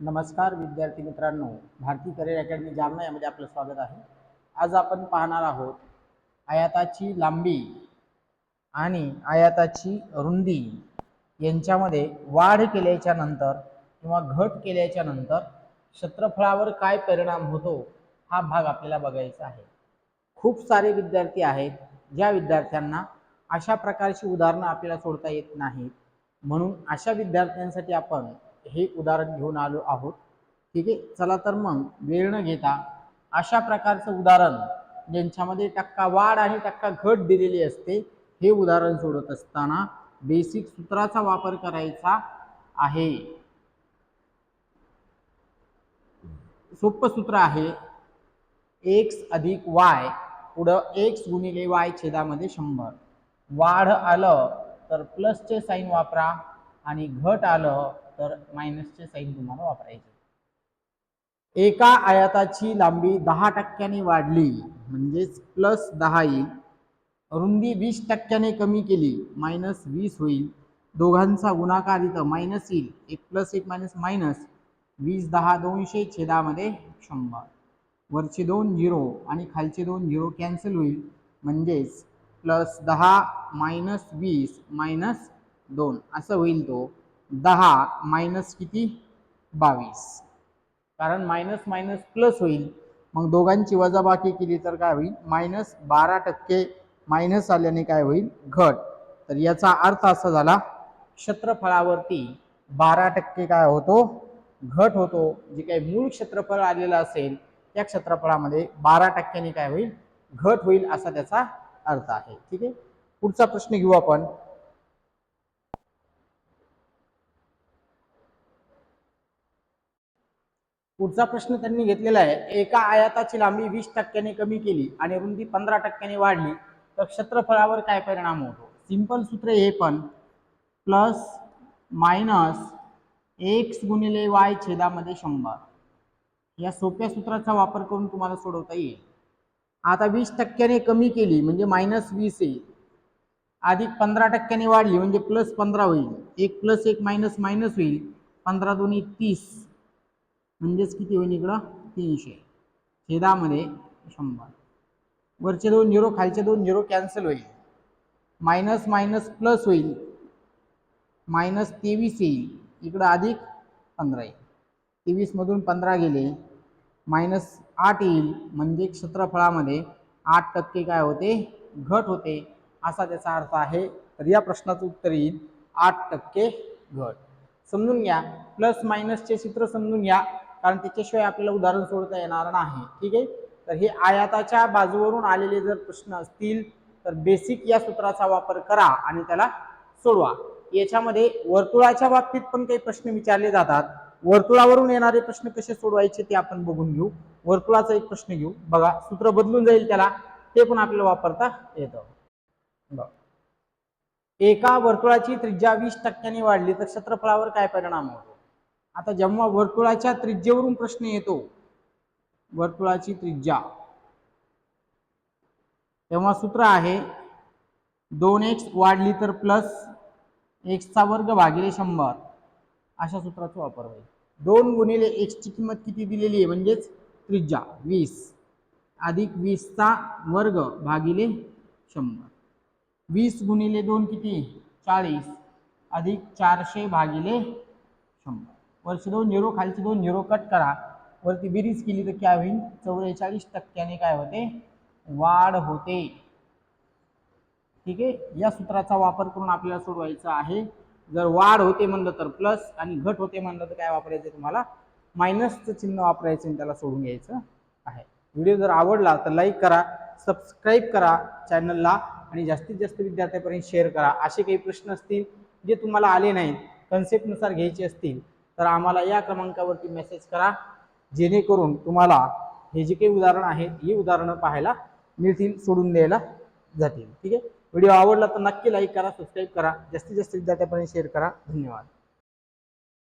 नमस्कार विद्यार्थी मित्रांनो भारती करिअर अकॅडमी जालना यामध्ये आपलं स्वागत आहे. आज आपण पाहणार आहोत आयाताची लांबी आणि आयाताची रुंदी यांच्यामध्ये वाढ केल्याच्यानंतर किंवा घट केल्याच्यानंतर क्षेत्रफळावर काय परिणाम होतो हा भाग आपल्याला बघायचा आहे. खूप सारे विद्यार्थी आहेत ज्या विद्यार्थ्यांना अशा प्रकारची उदाहरणं आपल्याला सोडता येत नाहीत. म्हणून अशा विद्यार्थ्यांसाठी आपण हे उदाहरण घेऊन आलो आहोत. ठीक आहे? चला तर मग वेळ न घेता अशा प्रकारचं उदाहरण ज्यांच्यामध्ये टक्का वाढ आणि टक्का घट दिलेली असते हे उदाहरण सोडत असताना बेसिक सूत्राचा वापर करायचा आहे. सोपं सूत्र आहे एक्स अधिक वाय पुढं एक्स गुणिले वाय छेदामध्ये शंभर. वाढ आलं तर प्लसचे साईन वापरा आणि घट आलं तर मायनसचे साईन तुम्हाला वापरायचे. एका आयाताची लांबी दहा टक्क्याने वाढली म्हणजेच प्लस दहा येईल. रुंदी वीस टक्क्याने कमी केली मायनस वीस होईल. दोघांचा गुणाकार इथं मायनस येईल. एक प्लस एक मायनस मायनस वीस दहा दोनशे छेदामध्ये शंभर. वरचे दोन झिरो आणि खालचे दोन झिरो कॅन्सल होईल म्हणजेच प्लस दहा मायनस वीस मायनस दोन. असं होईल तो. दहा मायनस किती? बावीस. कारण मायनस मायनस प्लस होईल. मग दोघांची वजाबाकी केली तर काय होईल? मायनस बारा टक्के मायनस आल्याने काय होईल? घट. तर याचा अर्थ असा झाला क्षेत्रफळावरती बारा टक्के काय होतो? घट होतो. जे काही मूळ क्षेत्रफळ आलेलं असेल त्या क्षेत्रफळामध्ये बारा टक्क्यांनी काय होईल? घट होईल असा त्याचा अर्थ आहे. ठीक आहे? पुढचा प्रश्न घेऊ आपण. पुढचा प्रश्न त्यांनी घेतलेला आहे एका आयाताची लांबी वीस टक्क्याने कमी केली आणि रुंदी पंधरा टक्क्याने वाढली तर क्षेत्रफळावर काय परिणाम होतो? सिंपल सूत्र हे पण प्लस मायनस एक्स गुणिले वाय छेदामध्ये शंभर. या सोप्या सूत्राचा वापर करून तुम्हाला सोडवता येईल. आता वीस टक्क्याने कमी केली म्हणजे मायनस वीस येईल अधिक पंधरा टक्क्याने वाढली म्हणजे प्लस पंधरा होईल. एक प्लस एक मायनस मायनस होईल पंधरा दोन्ही तीस. म्हणजेच किती होईल इकडं? तीनशे. छेदामध्ये शंभर. वरचे दोन झिरो खालचे दोन झिरो कॅन्सल होईल. मायनस मायनस प्लस होईल. मायनस तेवीस येईल. इकडं अधिक पंधरा येईल. तेवीसमधून पंधरा गेले. मायनस आठ येईल. म्हणजे क्षेत्रफळामध्ये आठ टक्के काय होते? घट होते. असा त्याचा अर्थ आहे. तर या प्रश्नाचं उत्तर येईल. आठ टक्के घट. समजून घ्या. प्लस मायनसचे चित्र समजून घ्या. कारण त्याच्याशिवाय आपल्याला उदाहरण सोडता येणार नाही. ठीक आहे? तर हे आयाताच्या बाजूवरून आलेले जर प्रश्न असतील तर बेसिक या सूत्राचा वापर करा आणि त्याला सोडवा. याच्यामध्ये वर्तुळाच्या बाबतीत पण काही प्रश्न विचारले जातात. वर्तुळावरून येणारे प्रश्न कसे सोडवायचे ते आपण बघून घेऊ. वर्तुळाचा एक प्रश्न घेऊ. बघा सूत्र बदलून जाईल त्याला. ते पण आपल्याला वापरता येतं. एका वर्तुळाची त्रिज्या वीस टक्क्यांनी वाढली तर क्षेत्रफळावर काय परिणाम होतो? आता जेव्हा वर्तुळाच्या त्रिज्येवरून प्रश्न येतो वर्तुळाची त्रिज्या तेव्हा सूत्र आहे दोन एक्स वाढली तर प्लस एक्सचा वर्ग भागिले शंभर. अशा सूत्राचा वापर होईल. दोन गुणिले एक्सची किंमत किती दिलेली आहे? म्हणजेच त्रिज्या वीस. अधिक वीसचा वर्ग भागिले शंभर. वीस गुणिले दोन किती? चाळीस. अधिक चारशे भागिले शंभर. वरचे दोन झिरो खालचे दोन झिरो कट करा. वरती बेरीज केली तर काय होईल चौवेचाळीस टक्क्याने काय होते? वाढ होते. ठीक आहे? या सूत्राचा वापर करून आपल्याला सोडवायचा आहे. जर वाढ होते म्हणलं तर प्लस आणि घट होते म्हणलं तर काय वापरायचं तुम्हाला? मायनसचं चिन्ह वापरायचं आणि त्याला सोडून घ्यायचं आहे. व्हिडिओ जर आवडला तर लाईक करा सबस्क्राईब करा चॅनलला आणि जास्तीत जास्त विद्यार्थ्यापर्यंत शेअर करा. असे काही प्रश्न असतील जे तुम्हाला आले नाहीत कन्सेप्टनुसार घ्यायचे असतील तर आम्हाला या क्रमांकावरती मेसेज करा. जेणेकरून तुम्हाला हे जे काही उदाहरण आहेत ही उदाहरणं पाहायला मिळतील सोडून द्यायला जातील. ठीक आहे? व्हिडिओ आवडला तर नक्की लाईक करा सबस्क्राईब करा. जास्तीत जास्त विद्यार्थ्यापर्यंत शेअर करा. धन्यवाद.